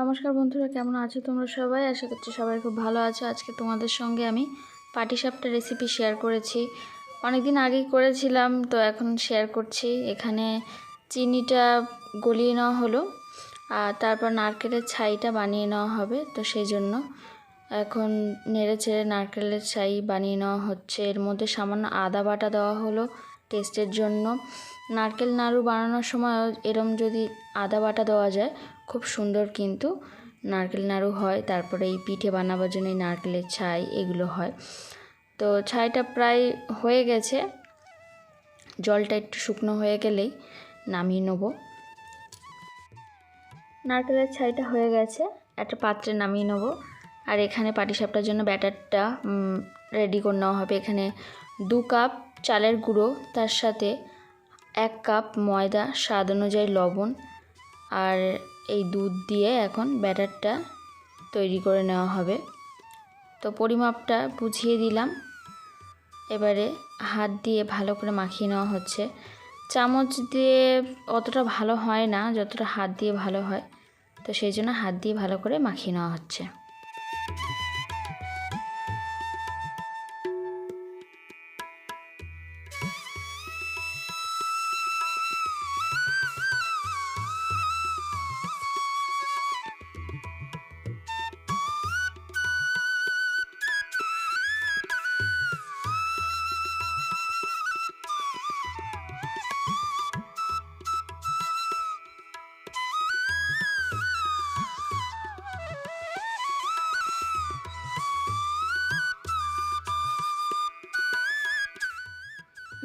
নমস্কার বন্ধুরা, কেমন আছো তোমরা সবাই? আশা করছি সবাই খুব ভালো আছো। আজকে তোমাদের সঙ্গে আমি পাটিসাপটা রেসিপি শেয়ার করেছি। অনেক দিন আগেই করেছিলাম, তো এখন শেয়ার করছি। এখানে চিনিটা গলিয়ে নেওয়া হলো, আর তারপর নারকেলের ছাইটা বানিয়ে নেওয়া হবে, তো সেই জন্য এখন নেড়ে চেড়ে নারকেলের ছাই বানিয়ে নেওয়া হচ্ছে। এর মধ্যে সামান্য আদা বাটা দেওয়া হলো টেস্টের জন্য। নারকেল নাড়ু বানানোর সময় এরম যদি আদা বাটা দেওয়া যায়, খুব সুন্দর কিন্তু নারকেল নাড়ু হয়। তারপরে এই পিঠে বানাবার জন্য এই নারকেলের ছাই এগুলো হয়। তো ছাইটা প্রায় হয়ে গেছে। জলটা একটু শুকনো হয়ে গেলেই নামিয়ে নেব। নারকেলের ছাইটা হয়ে গেছে। একটা পাত্রে নামিয়ে নেব। আর এখানে পাটিসাপটার জন্য ব্যাটারটা রেডি করে নেওয়া হবে। এখানে দু কাপ চালের গুঁড়ো, তার সাথে এক কাপ ময়দা, স্বাদ অনুযায়ী লবণ আর এই দুধ দিয়ে এখন ব্যাটারটা তৈরি করে নেওয়া হবে। তো পরিমাপটা বুঝিয়ে দিলাম। এবারে হাত দিয়ে ভালো করে মাখিয়ে নেওয়া হচ্ছে। চামচ দিয়ে অতটা ভালো হয় না, যতটা হাত দিয়ে ভালো হয়। তো সেই জন্য হাত দিয়ে ভালো করে মাখিয়ে নেওয়া হচ্ছে।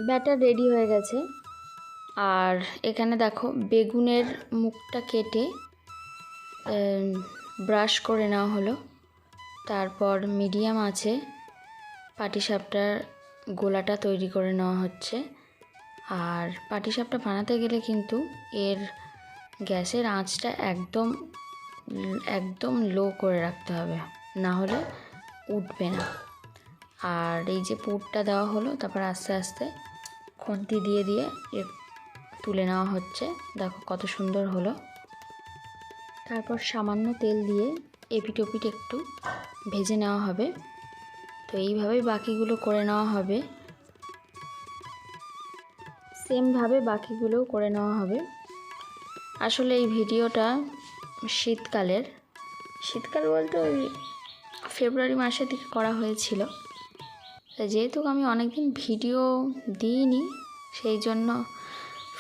ব্যাটার রেডি হয়ে গেছে। আর এখানে দেখো বেগুনের মুখটা কেটে ব্রাশ করে নেওয়া হলো। তারপর মিডিয়াম আছে, পাটিসাপটার গোলাটা তৈরি করে নেওয়া হচ্ছে। আর পাটিসাপটা বানাতে গেলে কিন্তু এর গ্যাসের আঁচটা একদম একদম লো করে রাখতে হবে, না হলে উঠবে না। আর এই যে পুরটা দেওয়া হলো, তারপর আস্তে আস্তে খুন্তি দিয়ে দিয়ে তুলে নেওয়া হচ্ছে। দেখো কত সুন্দর হলো। তারপর সামান্য তেল দিয়ে এপিট ওপিট একটু ভেজে নেওয়া হবে। তো এইভাবেই বাকিগুলো করে নেওয়া হবে। সেমভাবে বাকিগুলোও করে নেওয়া হবে। আসলে এই ভিডিওটা শীতকালের। শীতকাল বলতে ওই ফেব্রুয়ারি মাসের দিকে করা হয়েছিল। যেহেতু আমি অনেকদিন ভিডিও দিইনি, সেই জন্য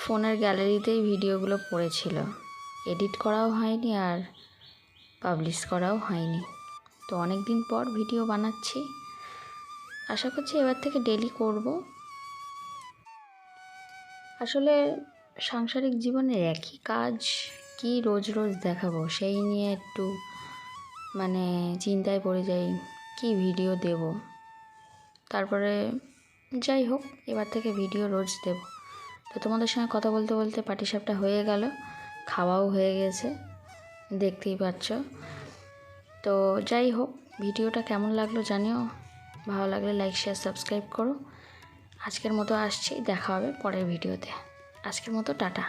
ফোনের গ্যালারিতেই ভিডিওগুলো পড়েছিল। এডিট করাও হয়নি আর পাবলিশ করাও হয়নি। তো অনেক দিন পর ভিডিও বানাচ্ছি। আশা করছি এবার থেকে ডেলি করব। আসলে সাংসারিক জীবনের একই কাজ কি রোজ রোজ দেখাবো, সেই নিয়ে একটু মানে চিন্তায় পড়ে যাই, কি ভিডিও দেব। তারপরে যাই হোক, এবার থেকে ভিডিও রোজ দেব। তো তোমাদের সঙ্গে কথা বলতে বলতে পাটিসাপটা হয়ে গেল, খাওয়াও হয়ে গেছে, দেখতেই পাচ্ছ। তো যাই হোক ভিডিওটা কেমন লাগল জানিও, ভালো লাগলে লাইক শেয়ার সাবস্ক্রাইব করো। আজকের মতো আসছি, দেখা হবে পরের ভিডিওতে আজকের মতো টাটা।